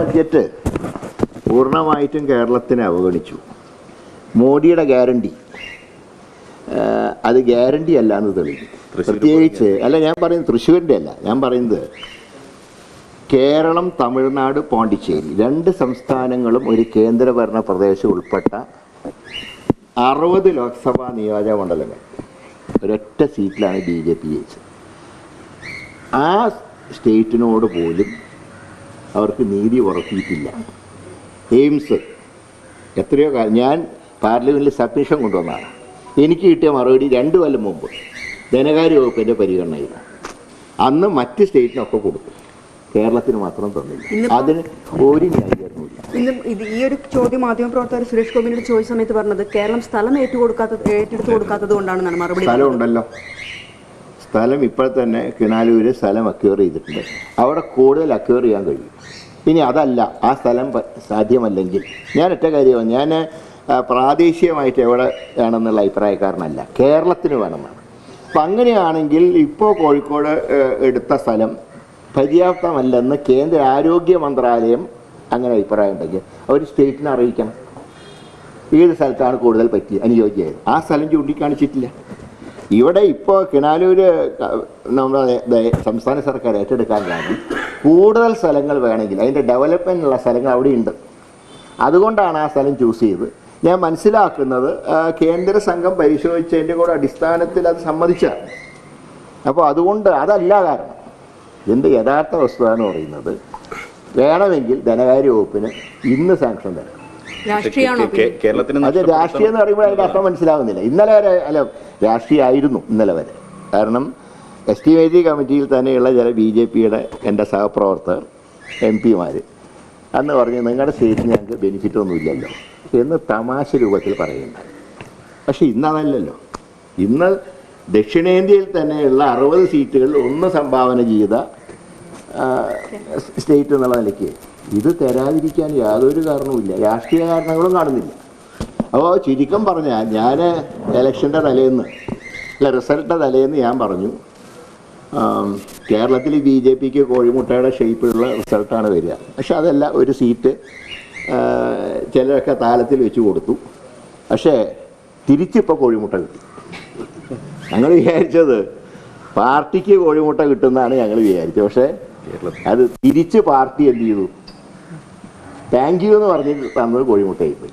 Budget പൂർണമായിട്ടും കേരളത്തിനെ അവഗണിച്ചു. മോഡിയുടെ ഗ്യാരണ്ടി. അത് ഗ്യാരണ്ടി അല്ല എന്ന് തെളിഞ്ഞു. പ്രത്യേകിച്ച് അല്ല ഞാൻ പറയുന്നത് തൃശ്ശൂരിന്റെ അല്ല. ഞാൻ പറയുന്നത് കേരളം തമിഴ്നാട് പോണ്ടിച്ചേരി. രണ്ട് സംസ്ഥാനങ്ങളും ഒരു കേന്ദ്രഭരണ പ്രദേശം ഉൾപ്പെട്ട അറുപത് ലോക്സഭാ നിയോജക മണ്ഡലങ്ങൾ. ഒരൊറ്റ സീറ്റിലാണ് ബി ജെ പി ജയിച്ചത്. ആ സ്റ്റേറ്റിനോട് പോലും അവർക്ക് നീതി ഉറപ്പിയിട്ടില്ല എയിംസ് എത്രയോ കാലം ഞാൻ പാർലമെന്റിൽ സബ്മിഷൻ കൊണ്ടുവന്നതാണ്. എനിക്ക് കിട്ടിയ മറുപടി രണ്ട് കൊല്ലം മുമ്പ്. ധനകാര്യ വകുപ്പിന്റെ പരിഗണനയിൽ. അന്ന് മറ്റ് സ്റ്റേറ്റിനൊക്കെ കൊടുക്കും കേരളത്തിന് മാത്രം തന്നില്ല. അതിന് ഒരു ന്യായീകരണമില്ല ഇന്ന് ഇത് ഈ ഒരു ചോദ്യം മാധ്യമപ്രവർത്തകർ സുരേഷ് ഗോപിനോട് ചോദിച്ച സമയത്ത് പറഞ്ഞത് കേരളം സ്ഥലം ഏറ്റുകൊടുക്കാത്തത് ഏറ്റെടുത്ത് കൊടുക്കാത്തത് കൊണ്ടാണെന്നാണ് മറുപടി സ്ഥലം ഉണ്ടല്ലോ സ്ഥലം ഇപ്പോൾ തന്നെ കിനാലൂര് സ്ഥലം അക്യൂർ ചെയ്തിട്ടുണ്ട്. അവിടെ കൂടുതൽ അക്യൂർ ചെയ്യാൻ കഴിയും. ഇനി അതല്ല ആ സ്ഥലം സാധ്യമല്ലെങ്കിൽ. ഞാൻ ഒറ്റ കാര്യമാണ് ഞാൻ പ്രാദേശികമായിട്ട് എവിടെ വേണമെന്നുള്ള അഭിപ്രായക്കാരനല്ല. കേരളത്തിന് വേണമെന്നാണ്. അപ്പം അങ്ങനെയാണെങ്കിൽ ഇപ്പോൾ കോഴിക്കോട് എടുത്ത സ്ഥലം പര്യാപ്തമല്ലെന്ന് കേന്ദ്ര ആരോഗ്യ മന്ത്രാലയം അങ്ങനെ അഭിപ്രായം ഉണ്ടെങ്കിൽ അവർ സ്റ്റേറ്റിനെ അറിയിക്കണം. ഏത് സ്ഥലത്താണ് കൂടുതൽ പറ്റി അനുയോജ്യമായത്? ആ സ്ഥലം ചൂണ്ടിക്കാണിച്ചിട്ടില്ല. ഇവിടെ ഇപ്പോൾ കിണാലൂര് ക- നമ്മുടെ സംസ്ഥാന സർക്കാർ ഏറ്റെടുക്കാൻ കാരണം കൂടുതൽ സ്ഥലങ്ങൾ വേണമെങ്കിൽ അതിന്റെ ഉള്ള സ്ഥലങ്ങൾ അവിടെ ഉണ്ട്. അതുകൊണ്ടാണ് ആ സ്ഥലം ചൂസ് ചെയ്തത്. ഞാൻ മനസ്സിലാക്കുന്നത് കേന്ദ്ര സംഘം പരിശോധിച്ചതിന്റെ കൂടെ അടിസ്ഥാനത്തിൽ അത് സമ്മതിച്ചാണ് അപ്പോൾ അതുകൊണ്ട് അതല്ല കാരണം. ഇതിന്റെ യഥാർത്ഥ വസ്തുത എന്ന് പറയുന്നത് വേണമെങ്കിൽ ധനകാര്യ വകുപ്പിന് ഇന്ന് സാങ്ഷൻ തരാം. കേരളത്തിന് അത് രാഷ്ട്രീയം എന്ന് പറയുമ്പോൾ അതിന്റെ അർത്ഥം മനസ്സിലാവുന്നില്ല. ഇന്നലെ വരെ അല്ല രാഷ്ട്രീയമായിരുന്നു ഇന്നലെ വരെ. കാരണം എസ്റ്റിമേറ്റ് കമ്മിറ്റിയിൽ തന്നെയുള്ള ചില ബി ജെ പിയുടെ എന്റെ സഹപ്രവർത്തകർ എം പിമാർ അന്ന് പറഞ്ഞു നിങ്ങളുടെ സ്റ്റേറ്റിന് ഞങ്ങൾക്ക് ബെനിഫിറ്റ് ഒന്നുമില്ലല്ലോ എന്ന് തമാശ രൂപത്തിൽ പറയുന്നത്. പക്ഷേ ഇന്നതല്ലല്ലോ ഇന്ന് ദക്ഷിണേന്ത്യയിൽ തന്നെയുള്ള അറുപത് സീറ്റുകളിൽ ഒന്ന് സംഭാവന ചെയ്ത സ്റ്റേറ്റ് എന്നുള്ള നിലയ്ക്ക് ഇത് തരാതിരിക്കാൻ യാതൊരു കാരണവുമില്ല രാഷ്ട്രീയ കാരണങ്ങളും കാണുന്നില്ല. അപ്പോൾ ചുരുക്കം പറഞ്ഞാൽ ഞാൻ ഇലക്ഷന്റെ തലേന്ന് അല്ല റിസൾട്ടിന്റെ തലേന്ന് ഞാൻ പറഞ്ഞു കേരളത്തിൽ ബി ജെ പിക്ക് കോഴിമുട്ടയുടെ ഷേപ്പിലുള്ള റിസൾട്ടാണ് വരിക. പക്ഷെ അതല്ല ഒരു സീറ്റ് ചിലരൊക്കെ താലത്തിൽ വെച്ച് കൊടുത്തു. പക്ഷേ തിരിച്ചിപ്പോൾ കോഴിമുട്ട കിട്ടി. ഞങ്ങൾ വിചാരിച്ചത് പാർട്ടിക്ക് കോഴിമുട്ട കിട്ടുന്നതാണ് ഞങ്ങൾ വിചാരിച്ചത്. പക്ഷേ അത് തിരിച്ച് പാർട്ടി എന്ത് ചെയ്തു? താങ്ക് യു എന്ന് പറഞ്ഞിട്ട് തന്നത് കോഴിമുട്ടയായി പോയി.